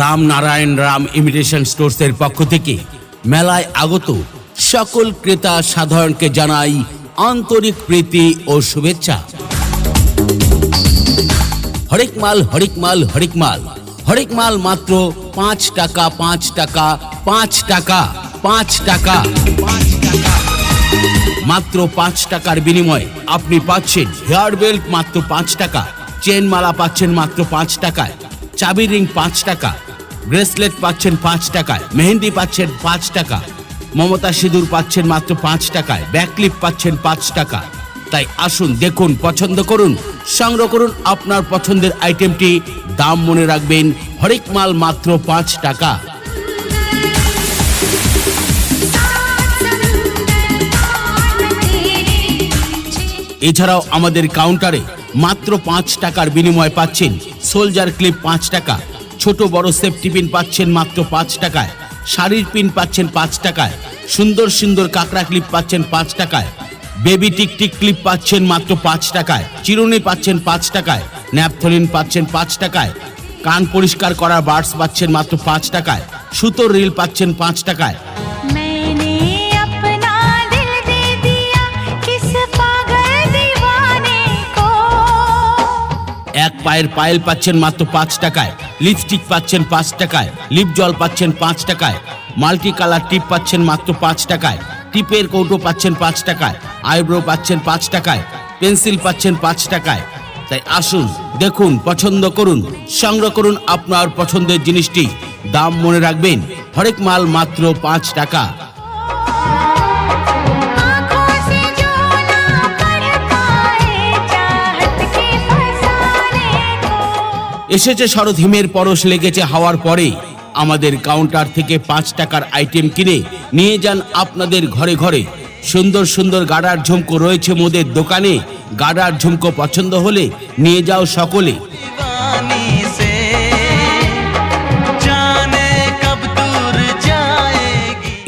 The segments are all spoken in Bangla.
রাম নারায়ণ রাম ইমিটেশন স্টোর্সের পক্ষ থেকে মেলায় আগত সকল ক্রেতা সাধারণকে জানাই আন্তরিক প্রীতি ও শুভেচ্ছা। হরেক মাল হরেক মাল হরেক মাল। হরেক মাল মাত্র পাঁচ টাকা পাঁচ টাকা পাঁচ টাকা পাঁচ টাকা। মাত্র পাঁচ টাকার বিনিময়ে আপনি পাচ্ছেন হেয়ার বেল্ট মাত্র পাঁচ টাকা চেন মালা পাচ্ছেন মাত্র পাঁচ টাকায় চাবি রিং পাঁচ টাকা ব্রেসলেট পাচ্ছেন পাঁচ টাকায়, মেহেন্দি পাচ্ছেন পাঁচ টাকা, মমতা সিঁদুর পাচ্ছেন মাত্র পাঁচ টাকায়, ব্যাকলিপ পাচ্ছেন পাঁচ টাকা। তাই আসুন, দেখুন, পছন্দ করুন, সংগ্রহ করুন আপনার পছন্দের আইটেমটি। দাম মনে রাখবেন, হরেক মাল মাত্র পাঁচ টাকা। এছাড়াও আমাদের কাউন্টারে মাত্র পাঁচ টাকার বিনিময় পাচ্ছেন সোলজার ক্লিপ পাঁচ টাকা ছোট বড় সেফটি পিন পাচ্ছেন মাত্র পাঁচ টাকায়। শাড়ির পিন পাচ্ছেন পাঁচ টাকায়। সুন্দর সুন্দর কাঁকড়া ক্লিপ পাচ্ছেন পাঁচ টাকায়। বেবি টিকটিক ক্লিপ পাচ্ছেন মাত্র পাঁচ টাকায়। চিরুনি পাচ্ছেন পাঁচ টাকায়। ন্যাপথলিন পাচ্ছেন পাঁচ টাকায়। কান পরিষ্কার করার বার্ডস পাচ্ছেন মাত্র পাঁচ টাকায়। সুতোর রিল পাচ্ছেন পাঁচ টাকায়। পায়ের পায়েল পাচ্ছেন মাত্র পাঁচ টাকায় লিপস্টিক পাচ্ছেন পাঁচ টাকায় লিপ জল পাচ্ছেন পাঁচ টাকায় মাল্টি কালার টিপ পাচ্ছেন মাত্র পাঁচ টাকায় টিপের কৌটো পাচ্ছেন পাঁচ টাকায় আইব্রো পাচ্ছেন পাঁচ টাকায় পেন্সিল পাচ্ছেন পাঁচ টাকায়। তাই আসুন, দেখুন, পছন্দ করুন, সংগ্রহ করুন আপনার পছন্দের জিনিসটি। দাম মনে রাখবেন, হরেক মাল মাত্র পাঁচ টাকা। এসেছে শরৎ হিমের পরশ লেগেছে হাওয়ার পরে। আমাদের কাউন্টার থেকে পাঁচ টাকার আইটেম কিনে নিয়ে যান আপনাদের ঘরে ঘরে। সুন্দর সুন্দর গাডার ঝুমকো রয়েছে মোদের দোকানে। গাডার ঝুমকো পছন্দ হলে নিয়ে যাও সকলে।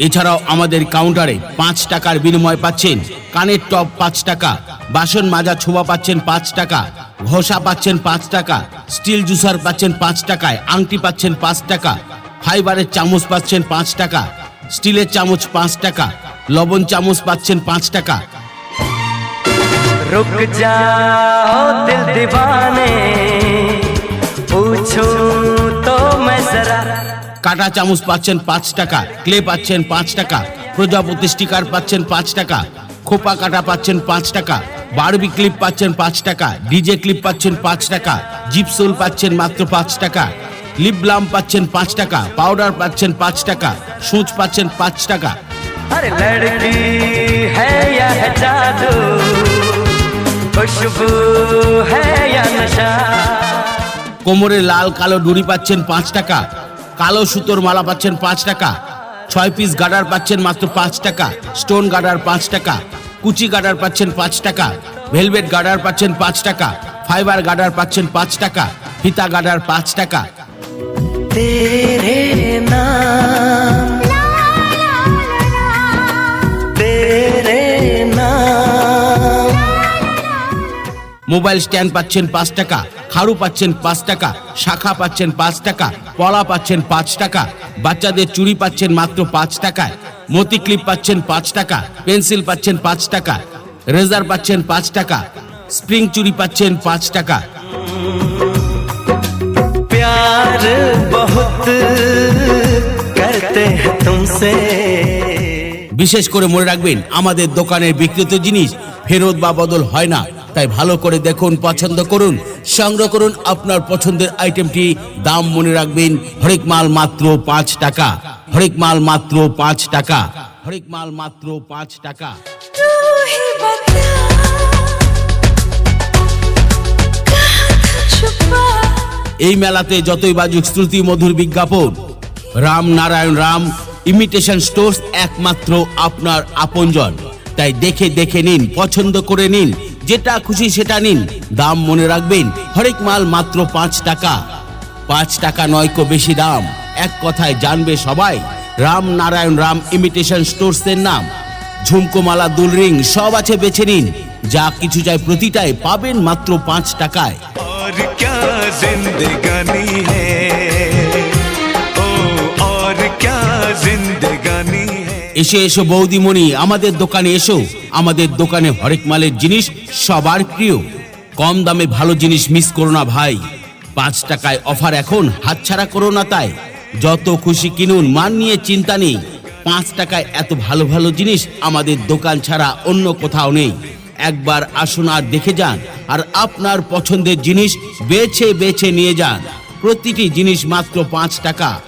এছাড়াও আমাদের কাউন্টারে পাঁচ টাকার বিনিময় পাচ্ছেন। কানের টপ পাঁচ টাকা। বাসন মাজা ছোবা পাচ্ছেন পাঁচ টাকা ঘষা পাচ্ছেন পাঁচ টাকা স্টিল জুসার পাচ্ছেন পাঁচ টাকায় আংটি পাচ্ছেন পাঁচ টাকা ফাইবারের চামচ পাচ্ছেন পাঁচ টাকা স্টিলের চামচ পাঁচ টাকা লবণ চামচ পাচ্ছেন পাঁচ টাকা रुक जाओ दिल दीवाने पूछूं तो मैं जरा কাটা চামচ পাচ্ছেন পাঁচ টাকা ক্লে পাচ্ছেন পাঁচ টাকা প্রজাপতি স্টিকার পাচ্ছেন পাঁচ টাকা খোপা কাটা পাচ্ছেন পাঁচ টাকা বারবি ক্লিপ পাচ্ছেন পাঁচ টাকা ডিজে ক্লিপ পাচ্ছেন পাঁচ টাকা জিপসোল পাচ্ছেন মাত্র পাঁচ টাকা লিপলাম পাচ্ছেন পাঁচ টাকা পাউডার পাচ্ছেন পাঁচ টাকা সুচ পাচ্ছেন পাঁচ টাকা। কোমরে লাল কালো ডুরি পাচ্ছেন পাঁচ টাকা কালো সুতোর মালা পাচ্ছেন পাঁচ টাকা ছয় পিস গাডার পাচ্ছেন মাত্র পাঁচ টাকা স্টোন গাডার পাঁচ টাকা কুচি গার্ডার পাচ্ছেন পাঁচ টাকা ভেলভেট গার্ডার পাচ্ছেন পাঁচ টাকা ফাইবার গার্ডার পাচ্ছেন পাঁচ টাকা ফিতা গার্ডার পাঁচ টাকা। মোবাইল স্ট্যান্ড পাচ্ছেন পাঁচ টাকা খাড়ু পাচ্ছেন পাঁচ টাকা শাখা পাচ্ছেন পাঁচ টাকা পলা পাচ্ছেন পাঁচ টাকা বাচ্চাদের চুরি পাচ্ছেন মাত্র পাঁচ টাকায়। মতি ক্লিপ পাচ্ছেন পাঁচ টাকা পেন্সিল পাচ্ছেন পাঁচ টাকা রেজার পাচ্ছেন পাঁচ টাকা স্প্রিং চুড়ি পাচ্ছেন পাঁচ টাকা प्यार बहुत करते हैं तुमसे বিশেষ করে মনে রাখবেন আমাদের দোকানের বিক্রিত জিনিস ফেরত বা বদল হয় না তাই ভালো করে দেখুন পছন্দ করুন সংগ্রহ করুন আপনার পছন্দের আইটেমটি দাম মনে রাখবেন হরেক মাল মাত্র পাঁচ টাকা হরেক মাল মাত্র পাঁচ টাকা। হরেক মাল মাত্র পাঁচ টাকা। এই মেলাতে যতই বাজুক শ্রুতি মধুর বিজ্ঞাপন। রাম নারায়ণ রাম ইমিটেশন স্টোর্স একমাত্র আপনার আপনজন। তাই দেখে দেখে নিন পছন্দ করে নিন যেটা খুশি সেটা নিন দাম মনে রাখবেন। হরেক মাল মাত্র পাঁচ টাকা। পাঁচ টাকা নয় কো বেশি দাম। এক কথায় জানবে সবাই। রাম নারায়ণ রাম ইমিটেশন স্টোর্সের নাম। ঝুমকোমালা দুলরিং সব আছে বেছে নিন। যা কিছু চাই প্রতিটাই পাবেন মাত্র পাঁচ টাকায়। এসে এসো বৌদিমণি আমাদের দোকানে এসো। আমাদের দোকানে হরেক মালের জিনিস সবার প্রিয়। কম দামে ভালো জিনিস মিস করো না ভাই। পাঁচ টাকায় অফার এখন হাতছাড়া করো না তাই। যত খুশি কিনুন, মান নিয়ে চিন্তা নেই। পাঁচ টাকায় এত ভালো ভালো জিনিস আমাদের দোকান ছাড়া অন্য কোথাও নেই। একবার আসুন আর দেখে যান, আর আপনার পছন্দের জিনিস বেছে বেছে নিয়ে যান। প্রতিটি জিনিস মাত্র পাঁচ টাকা।